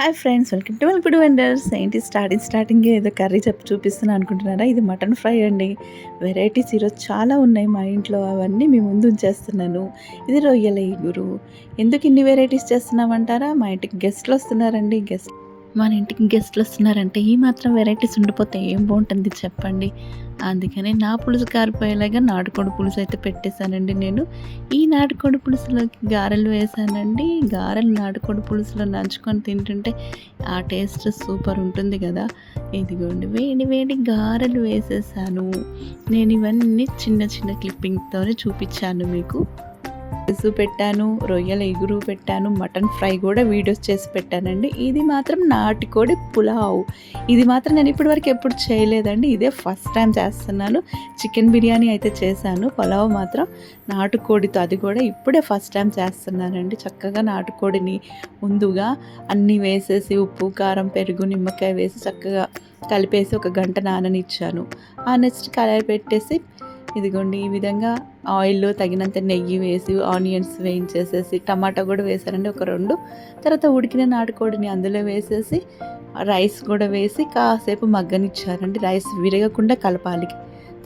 Hi friends welcome to వెల్పుడు vendors ఏంటి starting starting ఏదో కర్రీ చెప్పి చూపిస్తున్నాను అనుకుంటున్నారా? ఇది మటన్ ఫ్రై అండి. వెరైటీస్ ఈరోజు చాలా ఉన్నాయి మా ఇంట్లో. అవన్నీ మీ ముందు ఉంచేస్తున్నాను. ఇది రొయ్యల ఈగురు ఎందుకు ఇన్ని వెరైటీస్ చేస్తున్నామంటారా? మా ఇంటికి గెస్ట్లు వస్తున్నారండి. గెస్ట్ మన ఇంటికి గెస్ట్లు వస్తున్నారంటే ఈ మాత్రం వెరైటీస్ ఉండిపోతే ఏం బాగుంటుంది చెప్పండి. అందుకని నా పులుసు కారిపోయేలాగా నాటుకోడి పులుసు అయితే పెట్టేశానండి నేను. ఈ నాటుకోడి పులుసులోకి గారెలు వేసానండి. గారెలు నాటుకోడి పులుసులో నంచుకొని తింటుంటే ఆ టేస్ట్ సూపర్ ఉంటుంది కదా. ఇదిగోండి వేడి వేడి గారెలు వేసేసాను. నేను ఇవన్నీ చిన్న చిన్న క్లిప్పింగ్తోనే చూపించాను మీకు. పులుసు పెట్టాను రొయ్యల ఎగురు పెట్టాను మటన్ ఫ్రై కూడా వీడియోస్ చేసి పెట్టానండి. ఇది మాత్రం నాటుకోడి పులావ్. ఇది మాత్రం నేను ఇప్పటి వరకు ఎప్పుడు చేయలేదండి. ఇదే ఫస్ట్ టైం చేస్తున్నాను. చికెన్ బిర్యానీ అయితే చేశాను. పులావ్ మాత్రం నాటుకోడితో అది కూడా ఇప్పుడే ఫస్ట్ టైం చేస్తున్నానండి. చక్కగా నాటుకోడిని ముందుగా అన్నీ వేసేసి ఉప్పు కారం పెరుగు నిమ్మకాయ వేసి చక్కగా కలిపేసి ఒక గంట నాననిచ్చాను. ఆ నెక్స్ట్ కలర్ పెట్టేసి ఇదిగోండి ఈ విధంగా ఆయిల్ తగినంత నెయ్యి వేసి ఆనియన్స్ వేయించేసేసి టమాటా కూడా వేసారండి ఒక రెండు. తర్వాత ఉడికిన నాటుకోడిని అందులో వేసేసి రైస్ కూడా వేసి కాసేపు మగ్గనిచ్చారండి. రైస్ విరగకుండా కలపాలి.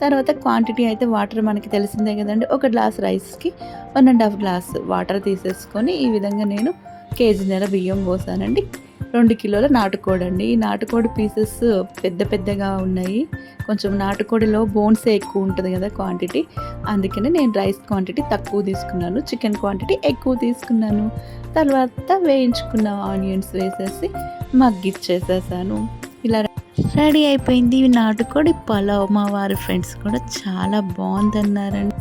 తర్వాత క్వాంటిటీ అయితే వాటర్ మనకి తెలిసిందే కదండి. ఒక గ్లాస్ రైస్కి one and half glass water తీసేసుకొని ఈ విధంగా నేను కేజీ నెల బియ్యం పోసానండి. రెండు కిలోల నాటుకోడి అండి ఈ నాటుకోడి పీసెస్ పెద్ద పెద్దగా ఉన్నాయి. కొంచెం నాటుకోడిలో బోన్సే ఎక్కువ ఉంటుంది కదా క్వాంటిటీ. అందుకనే నేను రైస్ క్వాంటిటీ తక్కువ తీసుకున్నాను. చికెన్ క్వాంటిటీ ఎక్కువ తీసుకున్నాను. తర్వాత వేయించుకున్న ఆనియన్స్ వేసేసి మగ్గిచ్చేసేసాను. ఇలా రెడీ అయిపోయింది. నాటుకోడి పలావ్. మా వారి ఫ్రెండ్స్ కూడా చాలా బాగుందన్నారండి.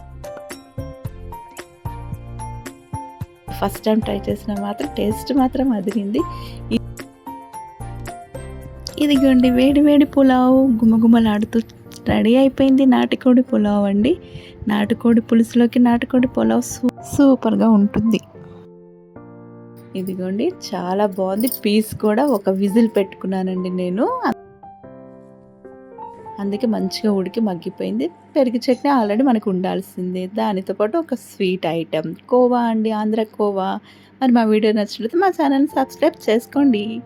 ఫస్ట్ టైం ట్రై చేసిన మాత్రం టేస్ట్ మాత్రం అదిరింది. ఇదిగోండి వేడి వేడి పులావ్ గుమగుమలాడుతూ రెడీ అయిపోయింది నాటుకోడి పులావ్ అండి. నాటుకోడి పులుసులోకి నాటుకోడి పులావ్ సూ సూపర్గా ఉంటుంది. ఇదిగోండి చాలా బాగుంది. పీస్ కూడా ఒక విజిల్ పెట్టుకున్నానండి నేను. అందుకే మంచిగా ఉడికి మగ్గిపోయింది. పెరుగు చట్నీ ఆల్రెడీ మనకు ఉండాల్సిందే. దానితో పాటు ఒక స్వీట్ ఐటెం. కోవా అండి ఆంధ్ర కోవా. మరి మా వీడియో నచ్చినట్లయితే మా ఛానల్ని సబ్స్క్రైబ్ చేసుకోండి.